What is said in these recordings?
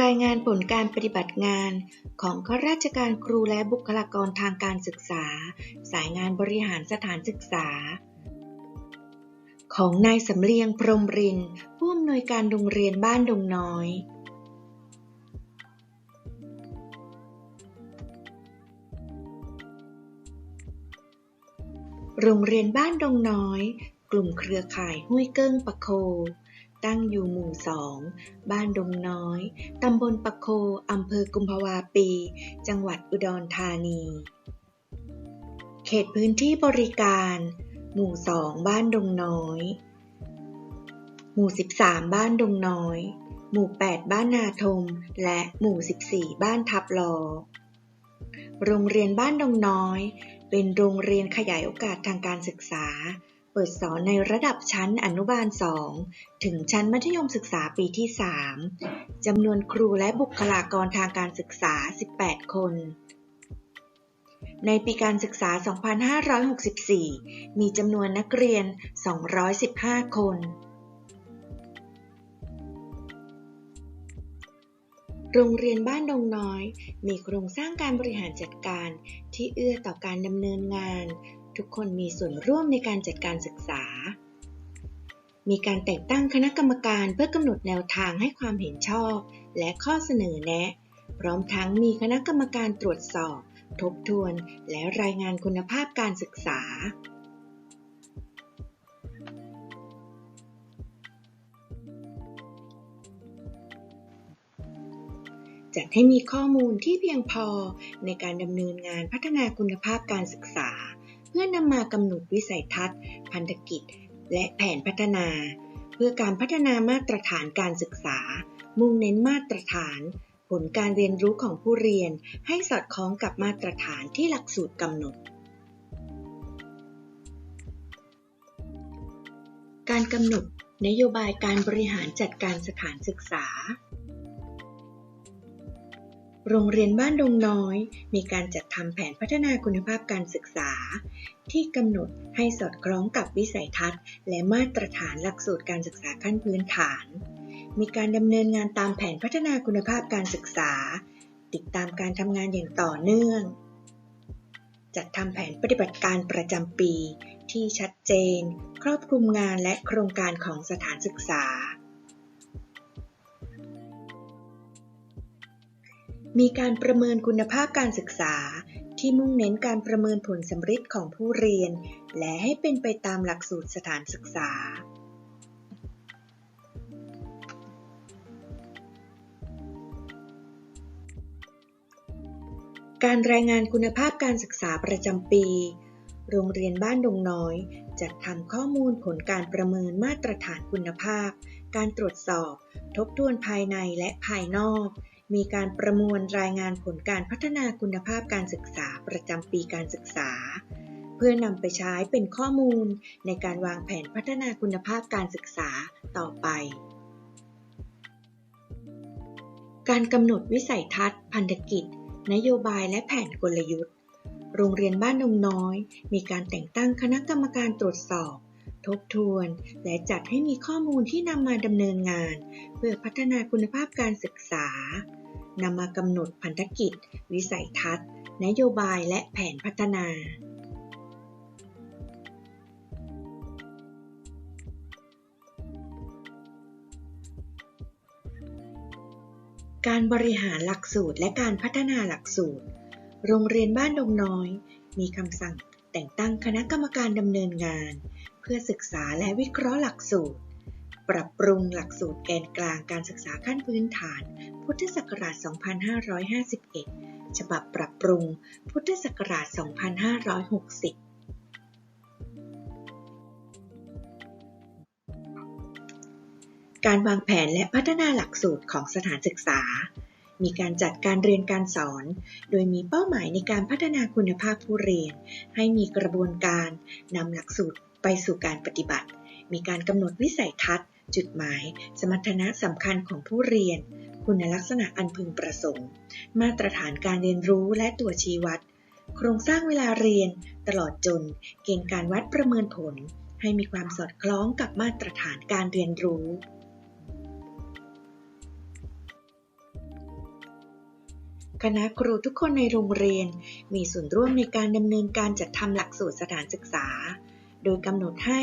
รายงานผลการปฏิบัติงานของข้าราชการครูและบุคลากรทางการศึกษา สายงานบริหารสถานศึกษา ของนายสำเลียงพรหมรินทร์ผู้อำนวยการโรงเรียนบ้านดงน้อย โรงเรียนบ้านดงน้อย กลุ่มเครือข่ายห้วยเกิ้งปะโค ตั้งอยู่หมู่สอง บ้านดงน้อย ตำบลปะโค อำเภอกุมภาวาปี จังหวัดอุดรธานี เขตพื้นที่บริการ หมู่สองบ้านดงน้อย หมู่ 13 บ้านดงน้อย หมู่ 8 บ้านนาทม และหมู่ 14 บ้านทับลอ โรงเรียนบ้านดงน้อย เป็นโรงเรียนขยายโอกาสทางการศึกษา เปิดสอนในระดับชั้นอนุบาล 2 ถึงชั้นมัธยมศึกษาปีที่ 3 จำนวนครูและบุคลากรทางการศึกษา 18 คน ในปีการศึกษา 2564 มีจำนวนนักเรียน 215 คนโรงเรียนบ้านดงน้อย มีโครงสร้างการบริหารจัดการที่เอื้อต่อการดำเนินงาน ทุกคนมีส่วนร่วมในการจัดการศึกษา มีการแต่งตั้งคณะกรรมการเพื่อกำหนดแนวทางให้ความเห็นชอบ และข้อเสนอแนะ พร้อมทั้งมีคณะกรรมการตรวจสอบ ทบทวน และรายงานคุณภาพการศึกษาจัดให้มีข้อมูลที่เพียงพอในการดำเนินงานพัฒนาคุณภาพการศึกษา พื่อนำมากำหนดวิสัยทัศน์ พันธกิจ และแผนพัฒนา เพื่อการพัฒนามาตรฐานการศึกษา มุ่งเน้นมาตรฐาน ผลการเรียนรู้ของผู้เรียน ให้สอดคล้องกับมาตรฐานที่หลักสูตรกำหนด การกำหนดนโยบายการบริหารจัดการสถานศึกษา โรงเรียนบ้านดงน้อย มีการจัดทำแผนพัฒนาคุณภาพการศึกษา ที่กำหนดให้สอดคล้องกับวิสัยทัศน์ และมาตรฐานหลักสูตรการศึกษาขั้นพื้นฐาน มีการดำเนินงานตามแผนพัฒนาคุณภาพการศึกษา ติดตามการทำงานอย่างต่อเนื่อง จัดทำแผนปฏิบัติการประจำปี ที่ชัดเจน ครอบคลุมงานและโครงการของสถานศึกษา มีการประเมินคุณภาพการศึกษา ที่มุ่งเน้นการประเมินผลสำฤทธิ์ของผู้เรียน และให้เป็นไปตามหลักสูตรสถานศึกษา การรายงานคุณภาพการศึกษาประจำปี โรงเรียนบ้านดงน้อยจัดทำข้อมูลผลการประเมินมาตรฐานคุณภาพ การตรวจสอบ ทบทวนภายในและภายนอก มีการประมวลรายงานผลการพัฒนาคุณภาพการศึกษาประจำปีการศึกษา เพื่อนำไปใช้เป็นข้อมูลในการวางแผนพัฒนาคุณภาพการศึกษาต่อไป การกำหนดวิสัยทัศน์ พันธกิจ นโยบายและแผนกลยุทธ์ โรงเรียนบ้านดงน้อย มีการแต่งตั้งคณะกรรมการตรวจสอบทบทวน และจัดให้มีข้อมูลที่นำมาดำเนินงาน เพื่อพัฒนาคุณภาพการศึกษา นำมากำหนดพันธกิจ วิสัยทัศน์ นโยบายและแผนพัฒนา การบริหารหลักสูตรและการพัฒนาหลักสูตร โรงเรียนบ้านดงน้อย มีคำสั่งแต่งตั้งคณะกรรมการดำเนินงาน เพื่อศึกษาและวิเคราะห์หลักสูตร ปรับปรุงหลักสูตรแกนกลางการศึกษาขั้นพื้นฐาน พุทธศักราช 2551 ฉบับปรับปรุง พุทธศักราช 2560 การวางแผนและพัฒนาหลักสูตรของสถานศึกษา มีการจัดการเรียนการสอน โดยมีเป้าหมายในการพัฒนาคุณภาพผู้เรียน ให้มีกระบวนการนำหลักสูตรไปสู่การปฏิบัติ มีการกำหนดวิสัยทัศน์จุดหมาย สมรรถนะสำคัญของผู้เรียน คุณลักษณะอันพึงประสงค์ มาตรฐานการเรียนรู้และตัวชี้วัด โครงสร้างเวลาเรียน ตลอดจน เกณฑ์การวัดประเมินผล ให้มีความสอดคล้องกับมาตรฐานการเรียนรู้คณะครูทุกคนในโรงเรียนมีส่วนร่วมในการดำเนินการจัดทำหลักสูตรสถานศึกษา โดยกำหนดให้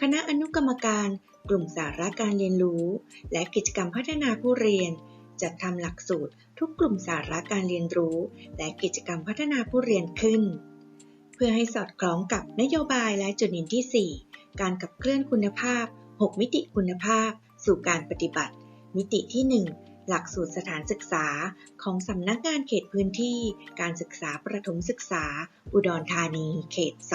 คณะอนุกรรมการ กลุ่มสาระการเรียนรู้ และกิจกรรมพัฒนาผู้เรียน จัดทำหลักสูตร ทุกกลุ่มสาระการเรียนรู้ และกิจกรรมพัฒนาผู้เรียนขึ้น เพื่อให้สอดคล้องกับนโยบายและจุดเน้นที่ 4 การขับเคลื่อนคุณภาพ 6 มิติคุณภาพ สู่การปฏิบัติ มิติที่ 1 หลักสูตรสถานศึกษาของสำนักงานเขตพื้นที่ การศึกษาประถมศึกษา อุดรธานี เขต 2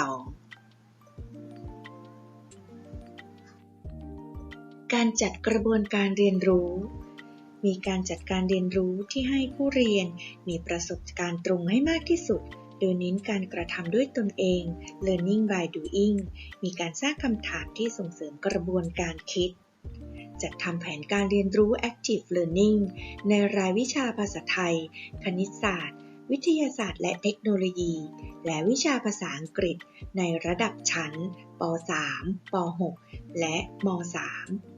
การจัดกระบวนการเรียนรู้ มีการจัดการเรียนรู้ที่ให้ผู้เรียน มีประสบการณ์ตรงให้มากที่สุด โดยเน้นการกระทำด้วยตนเอง learning by doing มีการสร้างคำถามที่ส่งเสริมกระบวนการคิด จัดทำแผนการเรียนรู้ active learning ในรายวิชาภาษาไทย คณิตศาสตร์ วิทยาศาสตร์ และเทคโนโลยี และวิชาภาษาอังกฤษ ในระดับชั้น ป .3 ป .6 และม .3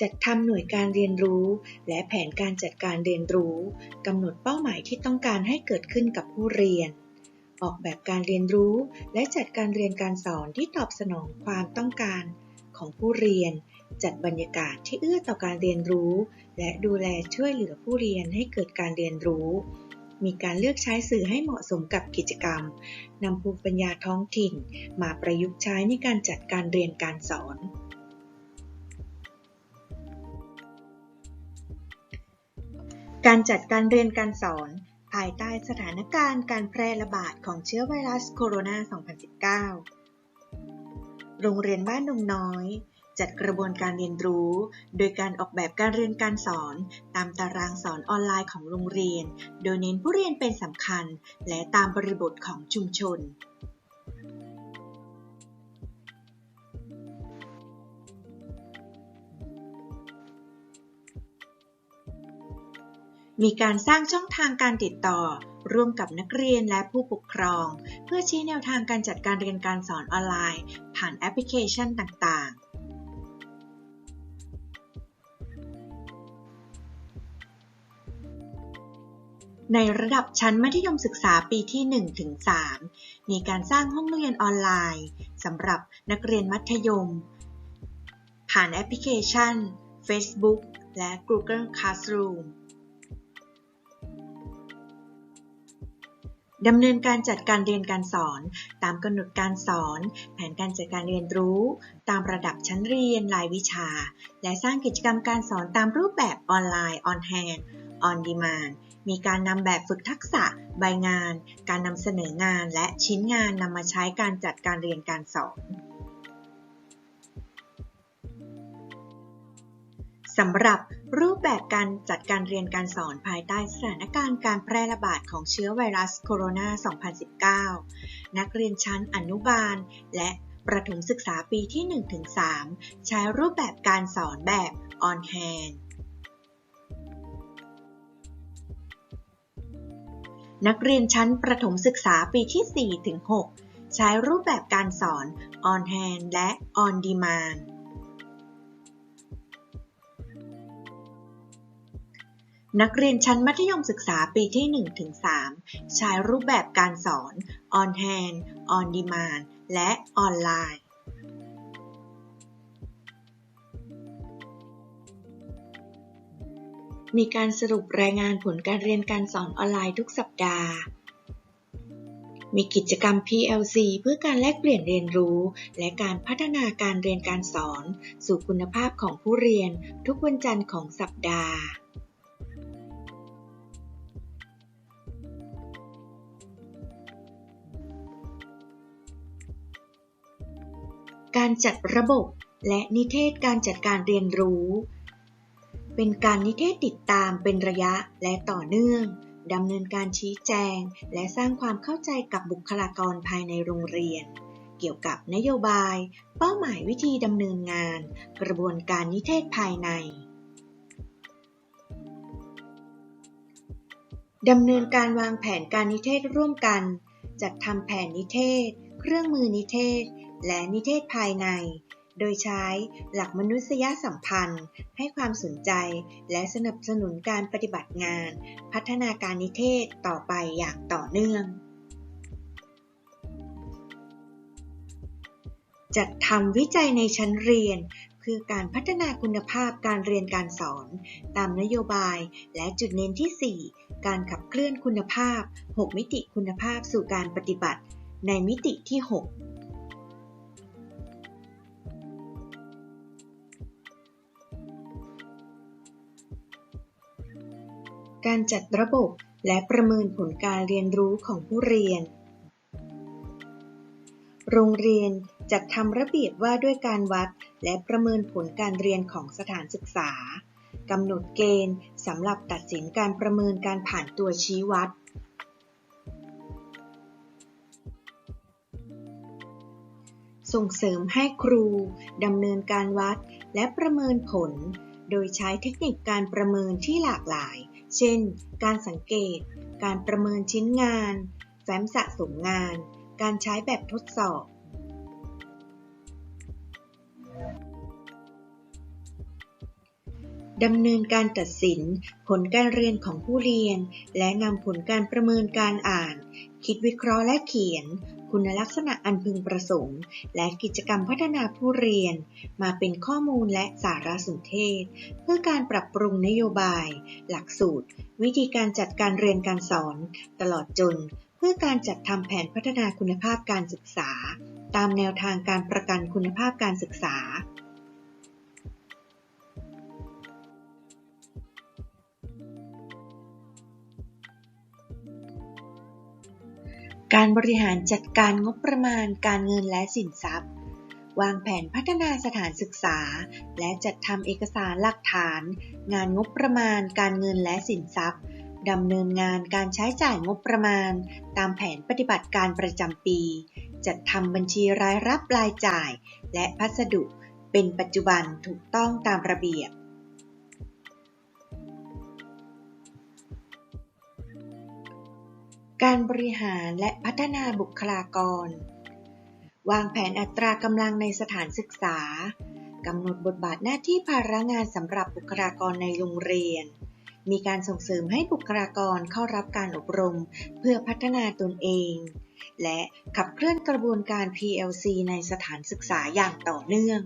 จัดทำหน่วยการเรียนรู้ และแผนการจัดการเรียนรู้กำหนดเป้าหมายที่ต้องการให้เกิดขึ้นกับผู้เรียน ออกแบบการเรียนรู้ และจัดการเรียนการสอนที่ตอบสนองความต้องการของผู้เรียน จัดบรรยากาศที่เอื้อต่อการเรียนรู้ และดูแลช่วยเหลือผู้เรียนให้เกิดการเรียนรู้ มีการเลือกใช้สื่อให้เหมาะสมกับกิจกรรมนำภูมิปัญญาท้องถิ่น มาประยุกต์ใช้ในการจัดการเรียนการสอน การจัดการเรียนการสอน ภายใต้สถานการณ์การแพร่ระบาดของเชื้อไวรัสโคโรนา 2019 โรงเรียนบ้านดงน้อย จัดกระบวนการเรียนรู้ โดยการออกแบบการเรียนการสอน ตามตารางสอนออนไลน์ของโรงเรียน โดยเน้นผู้เรียนเป็นสำคัญ และตามบริบทของชุมชน มีการสร้างช่องทางการติดต่อ ร่วมกับนักเรียนและผู้ปกครอง เพื่อชี้แนวทางการจัดการเรียนการสอนออนไลน์ ผ่านแอปพลิเคชันต่างๆในระดับชั้นมัธยมศึกษาปีที่1-3มีการสร้างห้องเรียนออนไลน์สำหรับนักเรียนมัธยม ผ่านแอปพลิเคชัน Facebook และ Google Classroom ดำเนินการจัดการเรียนการสอน ตามกำหนดการสอน แผนการจัดการเรียนรู้ ตามระดับชั้นเรียนรายวิชา และสร้างกิจกรรมการสอนตามรูปแบบออนไลน์ on hand on demand มีการนำแบบฝึกทักษะ ใบงาน การนำเสนองานและชิ้นงานนำมาใช้การจัดการเรียนการสอน สำหรับรูปแบบการจัดการเรียนการสอนภายใต้สถานการณ์การแพร่ระบาดของเชื้อไวรัสโคโรนา 2019 นักเรียนชั้นอนุบาล และประถมศึกษาปีที่ 1-3 ใช้รูปแบบการสอนแบบ on hand นักเรียนชั้นประถมศึกษาปีที่ 4-6 ใช้รูปแบบการสอน on hand และ on demand นักเรียนชั้นมัธยมศึกษาปีที่ 1-3 ใช้รูปแบบการสอน on hand on demand และออนไลน์ มีการสรุปรายงานผลการเรียนการสอนออนไลน์ทุกสัปดาห์ มีกิจกรรม PLC เพื่อการแลกเปลี่ยนเรียนรู้ และการพัฒนาการเรียนการสอน สู่คุณภาพของผู้เรียนทุกวันจันทร์ของสัปดาห์ การจัดระบบ และนิเทศการจัดการเรียนรู้ เป็นการนิเทศติดตามเป็นระยะและต่อเนื่องดำเนินการชี้แจง และสร้างความเข้าใจกับบุคลากรภายในโรงเรียน เกี่ยวกับนโยบาย เป้าหมายวิธีดำเนินงาน กระบวนการนิเทศภายในดำเนินการวางแผนการนิเทศร่วมกัน จัดทำแผนนิเทศ เครื่องมือนิเทศ และนิเทศภายใน โดยใช้หลักมนุษยสัมพันธ์ ให้ความสนใจ และสนับสนุนการปฏิบัติงาน พัฒนาการนิเทศต่อไปอย่างต่อเนื่อง จัดทำวิจัยในชั้นเรียนเพื่อการพัฒนาคุณภาพการเรียนการสอน ตามนโยบายและจุดเน้นที่ 4 การขับเคลื่อนคุณภาพ 6 มิติคุณภาพสู่การปฏิบัติ ในมิติที่ 6 การจัดระบบและประเมินผลการเรียนรู้ของผู้เรียน โรงเรียนจัดทำระเบียบว่าด้วยการวัดและประเมินผลการเรียนของสถานศึกษากำหนดเกณฑ์สำหรับตัดสินการประเมินการผ่านตัวชี้วัด ส่งเสริมให้ครูดำเนินการวัดและประเมินผล โดยใช้เทคนิคการประเมินที่หลากหลาย เช่น การสังเกต การประเมินชิ้นงาน แฟ้มสะสมงาน การใช้แบบทดสอบ ดำเนินการตัดสิน ผลการเรียนของผู้เรียน และนำผลการประเมินการอ่าน คิดวิเคราะห์และเขียน คุณลักษณะอันพึงประสงค์ และกิจกรรมพัฒนาผู้เรียน มาเป็นข้อมูลและสารสนเทศ เพื่อการปรับปรุงนโยบาย หลักสูตร วิธีการจัดการเรียนการสอน ตลอดจน เพื่อการจัดทำแผนพัฒนาคุณภาพการศึกษา ตามแนวทางการประกันคุณภาพการศึกษา การบริหารจัดการงบประมาณการเงินและสินทรัพย์ วางแผนพัฒนาสถานศึกษา และจัดทำเอกสารหลักฐาน งานงบประมาณการเงินและสินทรัพย์ดำเนินงานการใช้จ่ายงบประมาณ ตามแผนปฏิบัติการประจำปี จัดทำบัญชีรายรับรายจ่าย และพัสดุ เป็นปัจจุบันถูกต้องตามระเบียบ การบริหารและพัฒนาบุคลากร วางแผนอัตรากำลังในสถานศึกษากำหนดบทบาทหน้าที่ภาระงานสำหรับบุคลากรในโรงเรียน มีการส่งเสริมให้บุคลากรเข้ารับการอบรมเพื่อพัฒนาตนเอง และขับเคลื่อนกระบวนการ PLC ในสถานศึกษาอย่างต่อเนื่อง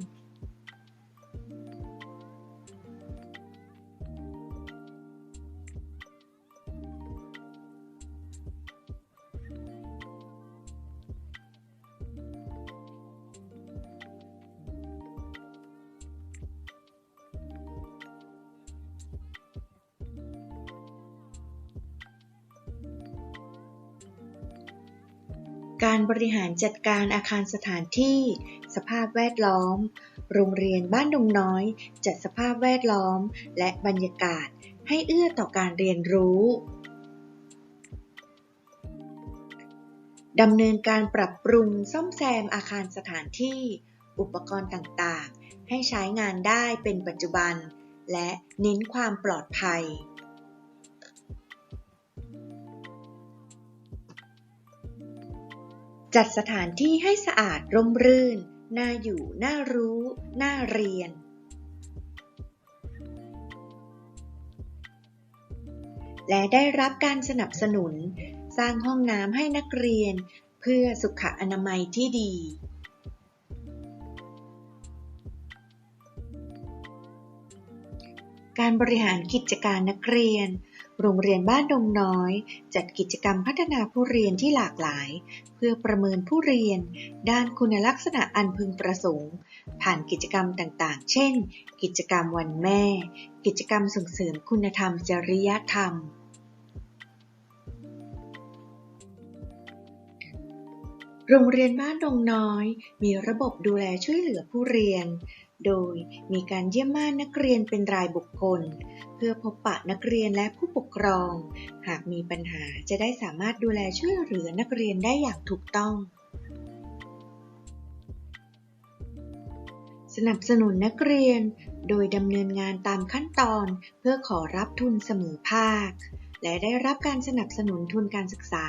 การบริหารจัดการอาคารสถานที่ สภาพแวดล้อม โรงเรียนบ้านดงน้อย จัดสภาพแวดล้อม และบรรยากาศให้เอื้อต่อการเรียนรู้ดำเนินการปรับปรุงซ่อมแซมอาคารสถานที่ อุปกรณ์ต่างๆ ให้ใช้งานได้เป็นปัจจุบัน และเน้นความปลอดภัย จัดสถานที่ให้สะอาดร่มรื่น น่าอยู่ น่ารู้ น่าเรียน และได้รับการสนับสนุน สร้างห้องน้ำให้นักเรียน เพื่อสุขอนามัยที่ดี การบริหารกิจการนักเรียน โรงเรียนบ้านดงน้อย จัดกิจกรรมพัฒนาผู้เรียนที่หลากหลาย เพื่อประเมินผู้เรียน ด้านคุณลักษณะอันพึงประสงค์ ผ่านกิจกรรมต่างๆ เช่น กิจกรรมวันแม่ กิจกรรมส่งเสริมคุณธรรมจริยธรรมโรงเรียนบ้านดงน้อย มีระบบดูแลช่วยเหลือผู้เรียน โดยมีการเยี่ยมม่านนักเรียนเป็นรายบุคคล เพื่อพบปะนักเรียนและผู้ปกครอง หากมีปัญหาจะได้สามารถดูแลช่วยเหลือนักเรียนได้อย่างถูกต้อง สนับสนุนนักเรียน โดยดำเนินงานตามขั้นตอนเพื่อขอรับทุนเสมอภาค และได้รับการสนับสนุนทุนการศึกษา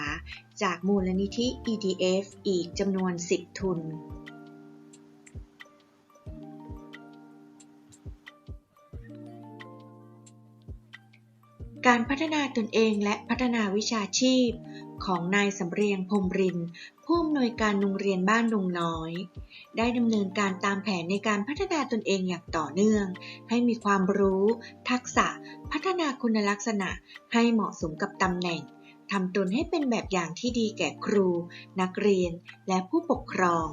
จากมูลนิธิ EDF อีกจำนวน 10 ทุน การพัฒนาตนเองและพัฒนาวิชาชีพ ของนายสำเรียงพรมรินผู้อำนวยการโรงเรียนบ้านดงน้อย ได้ดำเนินการตามแผนในการพัฒนาตนเองอย่างต่อเนื่อง ให้มีความรู้ ทักษะ พัฒนาคุณลักษณะให้เหมาะสมกับตำแหน่งทำตนให้เป็นแบบอย่างที่ดีแก่ครู นักเรียน และผู้ปกครอง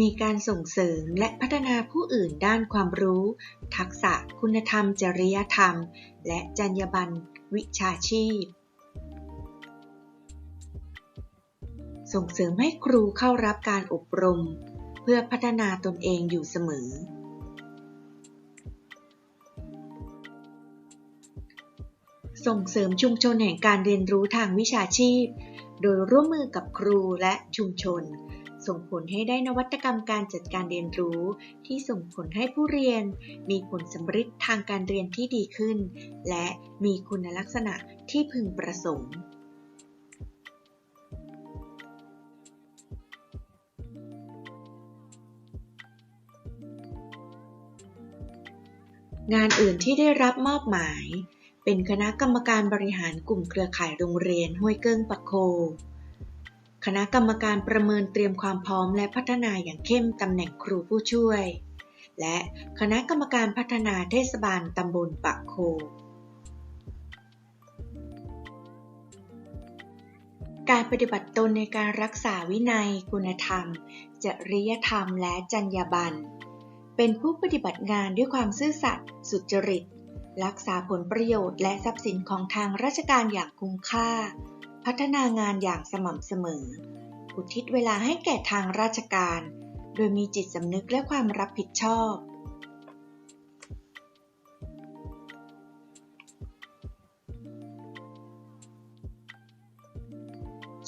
มีการส่งเสริมและพัฒนาผู้อื่นด้านความรู้ ทักษะคุณธรรม จริยธรรม และจรรยาบรรณวิชาชีพ ส่งเสริมให้ครูเข้ารับการอบรม เพื่อพัฒนาตนเองอยู่เสมอ ส่งเสริมชุมชนแห่งการเรียนรู้ทางวิชาชีพ โดยร่วมมือกับครูและชุมชน ส่งผลให้ได้นวัตกรรมการจัดการเรียนรู้ ที่ส่งผลให้ผู้เรียน มีผลสำฤทธิ์ทางการเรียนที่ดีขึ้น และมีคุณลักษณะที่พึงประสงค์งานอื่นที่ได้รับมอบหมาย เป็นคณะกรรมการบริหารกลุ่มเครือข่ายโรงเรียนห้วยเกิ้งปะโค คณะกรรมการประเมินเตรียมความพร้อมและพัฒนาอย่างเข้มตำแหน่งครูผู้ช่วย และคณะกรรมการพัฒนาเทศบาลตำบลปะโค การปฏิบัติตนในการรักษาวินัย คุณธรรม จริยธรรม และจรรยาบรรณ เป็นผู้ปฏิบัติงานด้วยความซื่อสัตย์สุจริต รักษาผลประโยชน์และทรัพย์สินของทางราชการอย่างคุ้มค่า พัฒนางานอย่างสม่ำเสมอ อุทิศเวลาให้แก่ทางราชการ โดยมีจิตสำนึกและความรับผิดชอบ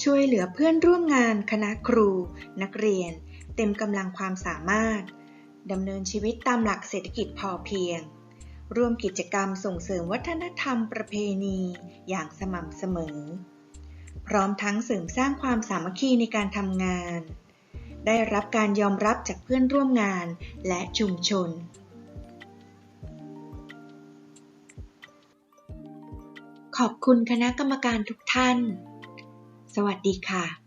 ช่วยเหลือเพื่อนร่วมงาน คณะครู นักเรียน เต็มกำลังความสามารถดำเนินชีวิตตามหลักเศรษฐกิจพอเพียง ร่วมกิจกรรมส่งเสริมวัฒนธรรมประเพณีอย่างสม่ำเสมอ พร้อมทั้งเสริมสร้างความสามัคคีในการทำงาน ได้รับการยอมรับจากเพื่อนร่วมงานและชุมชน ขอบคุณคณะกรรมการทุกท่าน สวัสดีค่ะ